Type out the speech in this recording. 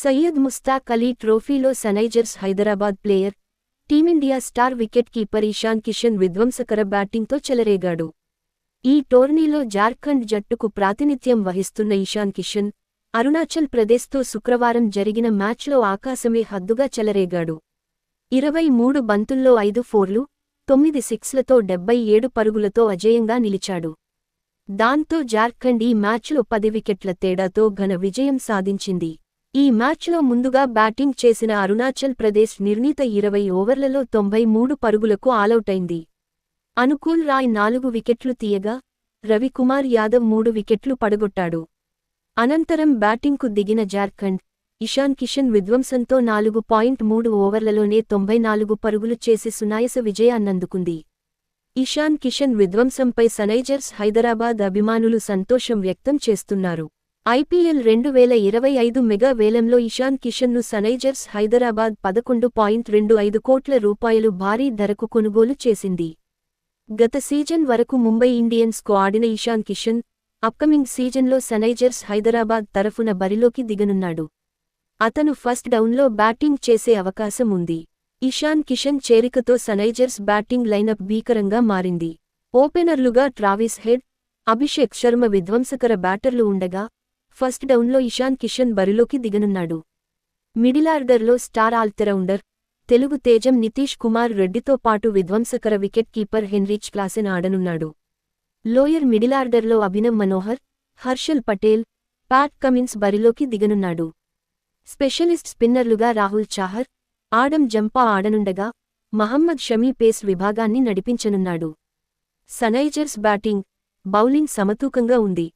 సయ్యద్ ముస్తాక్ అలీ ట్రోఫీలో Sunrisers Hyderabad player Team India star wicket keeper Ishan Kishan విధ్వంసకర బ్యాటింగ్తో చెలరేగాడు. ఈ టోర్నీలో జార్ఖండ్ జట్టుకు ప్రాతినిధ్యం వహిస్తున్న ఇషాన్ కిషన్ అరుణాచల్ ప్రదేశ్తో శుక్రవారం జరిగిన మ్యాచ్లో ఆకాశమే హద్దుగా చెలరేగాడు. ఇరవై మూడు బంతుల్లో ఐదు ఫోర్లు తొమ్మిది సిక్స్లతో డెబ్బై ఏడు పరుగులతో అజేయంగా నిలిచాడు. దాంతో జార్ఖండ్ ఈ మ్యాచ్లో పది వికెట్ల తేడాతో ఘన విజయం సాధించింది. ఈ మ్యాచ్లో ముందుగా బ్యాటింగ్ చేసిన అరుణాచల్ ప్రదేశ్ నిర్ణీత ఇరవై ఓవర్లలో తొంభై మూడు పరుగులకు ఆలౌటైంది. అనుకూల్ రాయ్ నాలుగు వికెట్లు తీయగా రవికుమార్ యాదవ్ మూడు వికెట్లు పడగొట్టాడు. అనంతరం బ్యాటింగ్కు దిగిన జార్ఖండ్ ఇషాన్ కిషన్ విధ్వంసంతో నాలుగు పాయింట్ మూడు ఓవర్లలోనే తొంభై నాలుగు పరుగులు చేసి సునాయస విజయాన్నందుకుంది. ఇషాన్ కిషన్ విధ్వంసంపై సనైజర్స్ హైదరాబాద్ అభిమానులు సంతోషం వ్యక్తం చేస్తున్నారు. ఐపీఎల్ రెండు వేల ఇరవై ఐదు మెగా వేలంలో ఇషాన్ కిషన్ను సనైజర్స్ హైదరాబాద్ పదకొండు పాయింట్ రెండు ఐదు కోట్ల రూపాయలు భారీ ధరకు కొనుగోలు చేసింది. గత సీజన్ వరకు ముంబై ఇండియన్స్కు ఆడిన ఇషాన్ కిషన్ అప్కమింగ్ సీజన్లో సనైజర్స్ హైదరాబాద్ తరఫున బరిలోకి దిగనున్నాడు. అతను ఫస్ట్ డౌన్లో బ్యాటింగ్ చేసే అవకాశం ఉంది. ఇషాన్ కిషన్ చేరికతో సనైజర్స్ బ్యాటింగ్ లైనప్ భీకరంగా మారింది. ఓపెనర్లుగా ట్రావిస్ హెడ్ అభిషేక్ శర్మ విధ్వంసకర బ్యాటర్లు ఉండగా ఫస్ట్ డౌన్లో ఇషాన్ కిషన్ బరిలోకి దిగనున్నాడు. మిడిలార్డర్లో స్టార్ ఆల్తరౌండర్ తెలుగు తేజం నితీష్ కుమార్ రెడ్డితో పాటు విధ్వంసకర వికెట్ కీపర్ హెన్రిచ్ క్లాసెన్ ఆడనున్నాడు. లోయర్ మిడిలార్డర్లో అభినవ్ మనోహర్ హర్షల్ పటేల్ ప్యాట్ కమిన్స్ బరిలోకి దిగనున్నాడు. స్పెషలిస్ట్ స్పిన్నర్లుగా రాహుల్ చాహర్ ఆడం జంపా ఆడనుండగా మహమ్మద్ షమీ పేస్ విభాగాన్ని నడిపించనున్నాడు. సనైజర్స్ బ్యాటింగ్ బౌలింగ్ సమతూకంగా ఉంది.